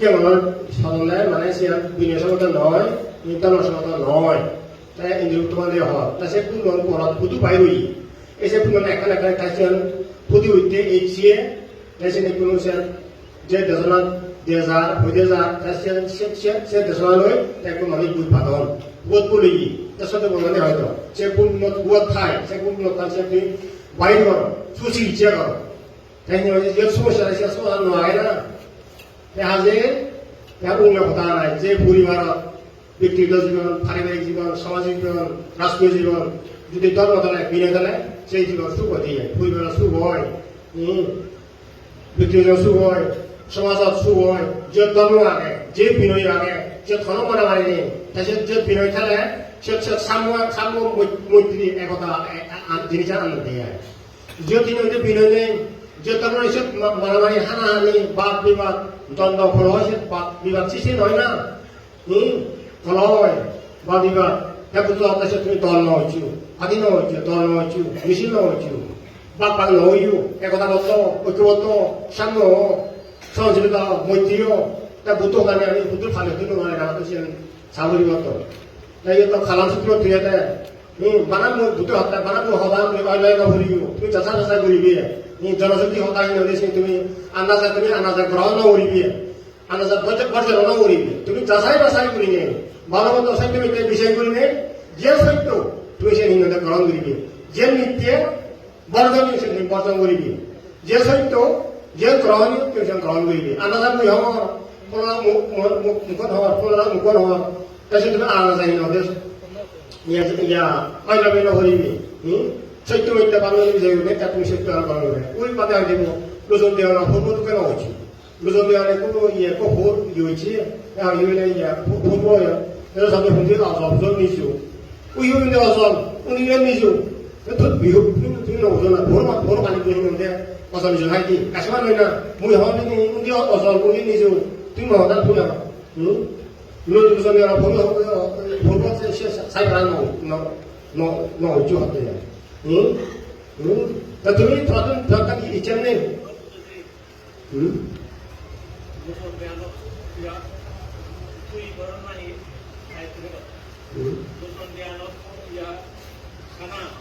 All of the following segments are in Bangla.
কেমন সদলে মানে সে বিনয়সঙ্গত নয় ইন্টারন্যাশনাল নয়। তাই ইন্দ্রিয় তোমাদের হয়। তা সে পুনর পরত পুতু বাইরই এসে পুনর এখানে এখানে খাইছেন, পুতি হইতে এইছিয়ে তাই সে কোনো সে যে দেশনাথ দেজার হই দেজার তা সে সে সে সে দেশনালয় তাই কোনো মানে বুঝ হয়তো। সে পূর্ণ বুধ খায়, সে পূর্ণ তার সে বাইর করো সুশি ইচ্ছে করো সমস্যা সে নয় না। যে উন্নত কথা নাই যে পৰিবাৰত ব্যক্তিগত জীৱন, পাৰিবাৰিক জীৱন, সামাজিক জীৱন, ৰাষ্ট্ৰীয় জীৱন, যদি থাকে বিনয় থাকে সেই জীৱন সুখ দিয়ে পৰিবাৰত সুখ হয়। ব্যক্তিগত সুখ হয়, সমাজত সুখ হয়, য'ত ধৰ্ম আগে যে বিনয় আগে য'ত ধৰ্ম মনে মাৰি তাৰপিছত য'ত বিনয় থাকে য'ত য'ত সাম্য সাম্য মৈত্ৰী একতা জিনিস আনন্দ দিয়ে দিনতে বিনয় নেই যে এসব মারামারি হানাহানি বাদ বিবাদ দ্বন্দ্ব ফল হয় সে বাদ বিবাদ সৃষ্টি নয় না হুম ফল হয় বাদ বিবাদ এখন তো আপনার তুমি দল ন হচ্ছু আদি ন হচ্ছু দল ন হচ্ছু মিছিল ন হচ্ছু বাদ বাদ ন হইও একতাবদ্ধ ঐক্যবদ্ধ সাম্য সহযোগিতা মৈত্রী তা বুদ্ধ গানে আমি বুদ্ধ ফালে তুলো মানে আমাদের সে সাবরিবত তাই তো খালাম সূত্র তুই হুম বানাম দুটো হত্যা বানাম হবা তুমি অনলাইন নকৰিও তুমি যাচা যাচা কৰিবি নি জনশক্তি হতাশী নদেছি তুমি আন্দাজা তুমি আন্দাজা গ্ৰহণ নকৰিবি আন্দাজা বৰ্জন নকৰিবি তুমি যাচাই বাচাই কৰি নে। ভালো মন্দ সত্য মিথ্যে বিচার কৰি নে। যে সত্য, তুমি সে নিন্দা গ্রহণ করিবি। যে মিথ্যে বর্জন সে বর্জন করিবি। যে সত্য, যে গ্রহণীয়, তুমি সে গ্রহণ করিবি। আন্দাজা মুখ হওয়ার কোনো মুখত হওয়ার কোনো মুখত হওয়ার। তাৰপিছত তুমি ইয়া ইয়া কয়লা বেলা করিবি। হুম সত্য মিথ্যা পালন যাইবে তা তুমি সত্য আর পালন করবে ওই পাতে আমি দেবো লোজন দেওয়া না কেন হচ্ছে লোজন দেওয়া না কোনো ইয়ে কো ভোট ইয়ে হচ্ছে আর ইয়ে ইয়ে ভোট বয় সাথে ভোট দিয়ে আসল জল নিছো ওই ইয়ে নিয়ে উনি ইয়ে তুমি নজন না ভোট ভোট পানি করে নিতে আসল নিছো হাইতি কাশমা নয় না মুই হওয়া নি উনি তুমি নহদা ফুলা হুম? লোজন দেওয়া ভোট ভোট সে ন ন ন হুম? হুম? তা তুমি তখন দরকার ইচ্ছা নেই। হুম।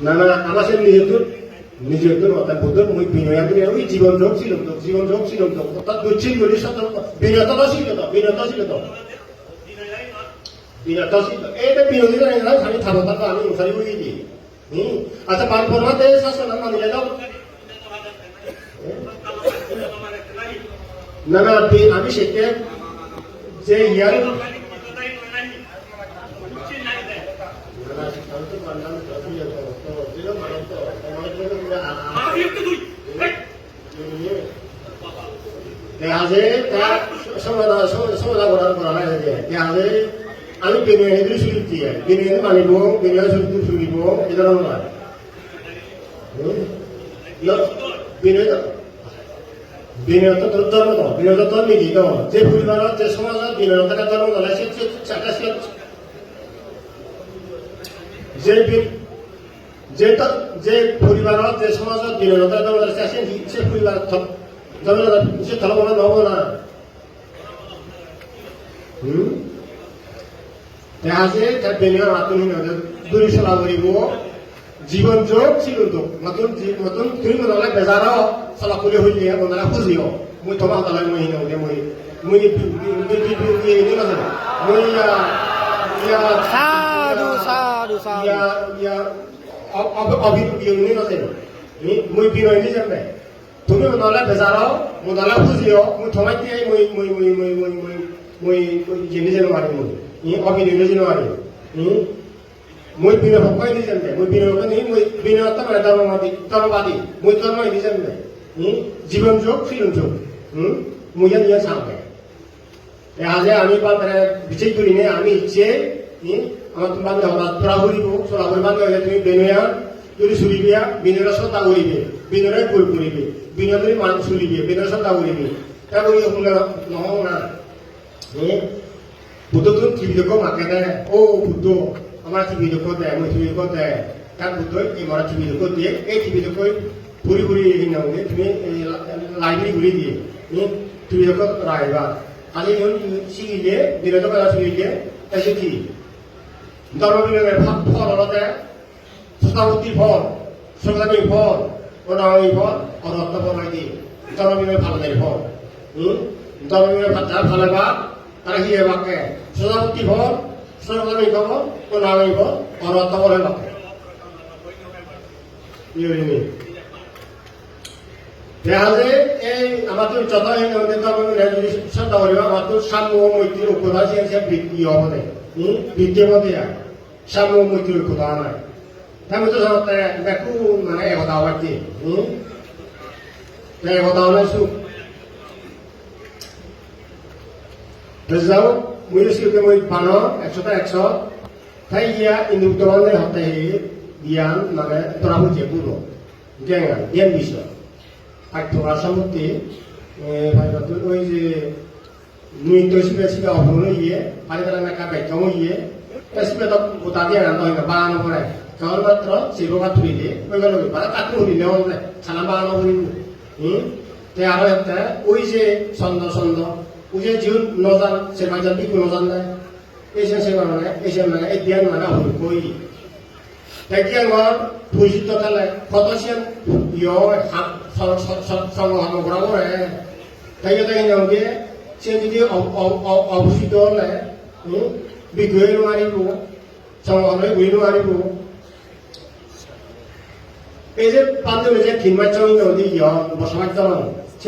না না, আমার সে নিজের তো নিজের তো অর্থাৎ বোধ মুই বিনয় করি ওই জীবন যোগ ছিল তো, জীবন যোগ ছিল তো। অর্থাৎ দুচ্ছিল বলে সত্য বিনয়তা ছিল তো, বিনয়তা ছিল তো। বিনয়তা ছিল এইটা বিনোদী না আমি থাকো থাকো, আমি মুসারি হয়ে দিই আচ্ছা বার ফরমাতে শাসন না? মিলে দাও না না আমি সেটা যে ইয়ার সমাধান করা হয় যে আমি বিনয় হেঁটে সুযোগ দিয়ে বিনয় মানিব বিনয় সুযোগ সুযোগ এই ধরনের নয় বিনয় ধর্ম ন বিনয়ত ধর্ম নীতি ন যে পরিবারত, যে সমাজত বিনয়তাকে ধর্ম নলে সে সে যে যে ত- যে পরিবারত, যে সমাজত বিনয়তা ধর্ম নলে সে সে পরিবার ধর্ম সে ধর্ম নহব না। হুম? দেখা যে তার বিনয় মাতুন দূরে চলা করিব জীবন যোগ ছিল তো নতুন নতুন তুমি নলে বেজার চলা করে হইলে মনারা খুঁজিও মই তোমার তালাই মই হলে মই মই মই ইয়া সাধু সাধু সাধু ইয়া ইয়া অভিযোগ নাছিল মই বিনয় নি যাবে তুমি নলে বেজার মনালা খুঁজিও মই থমাই দিয়ে মই মই মই মই মই মই মই জেনে যেন মারিম মই ই? অভিনয় যেন মারিম হুম মই বিনয় হকাই দি যাবে মই বিনয় হকাই নি, মই বিনয় তো মানে ধর্মবাদী ধর্মবাদী। মই ধর্ম দি যাবে হুম জীবন যোগ ফিল্ম যোগ। হুম মই ইয়ান ইয়ান সামনে আজে আমি পাত্রে বিচে করি নে, আমি ইচ্ছে হুম আমার তোমার হঠাৎ তোরা করিব চলা করিবার গেলে তুমি বেনয়া যদি না বুদ্ধতন ত্রিবিদক মাকে দে ও বুদ্ধ আমার ত্রিবিদক দে মই ত্রিবিদক দে তার বুদ্ধই এই মরা ত্রিবিদক দিয়ে এই ত্রিবিদকই ঘুরি ঘুরি এই নামে তুমি লাইব্রেরি ঘুরি দিয়ে ত্রিবিদক রায়বা আজি যখন শিখিলে বিরোধক শিখিলে তাহলে কি ধর্মবিনিয়োগের ফল হলতে শতাবতী ফল সংগ্রামী ফল অনামী ফল অরত্ন ফল হয় কি ধর্মবিনিয়োগ ভালো ফল ধর্মবিনিয়োগ ভালো বা হিয়ে বাকে সুতাবতী ফল সুতাবী ফল অনামী ফল অরত্ন ফলের বাকে দেখালে এই আমাদের যদি শ্রদ্ধা করিবা আমাদের সাম্য মৈত্রীর উপরা সে বৃদ্ধি হবে না বিদ্যমতে সাম্য মৈত্রীর কথা নাই। তামি তো বেকু মানে একতা বাড়তি হুম একতা হলে সুখ যাও মুই সিউকে মই পানো একশোটা একশো। তাই ইয়া ইন্দুক্ত মানে হতে জ্ঞান মানে তোরা বুঝে পুরো জ্ঞান জ্ঞান বিষয় পাঠ্যভাষা সম্পত্তি ওই যে নৃত্য শিবে শিবে অভ্রণ ইয়ে পারিবারিক নাকা ব্যাখ্যাও ইয়ে শিবে তো গোটা দিয়ে রান্না হয় না বাগানো করে কেবল মাত্র শিব কাতুরি দিয়ে, ওই গেল মানে কাটু হলি নেওয়া যায় ছানা বাগানো করি হুম? তে আরও একটা ওই যে ছন্দ ছন্দ ওই যে জিউ নজান সেবা যান বিকু নজান নাই। এই যে সেবা মানে এই যে মানে এই জ্ঞান মানে হল কই তাই জ্ঞানৰ বৈচিত্ৰ্য তালে সদস্যন ইয় হাত সংগ্ৰহ কৰা কৰে তাই এটা কেনেকৈ সে যদি অৱস্থিত হলে বিঘয়ে নোৱাৰিব সংগ্ৰহালয় গৈ নোৱাৰিব। এই যে পাণ্ডু যে খিনমাচ্য নদী ইয় বসবাস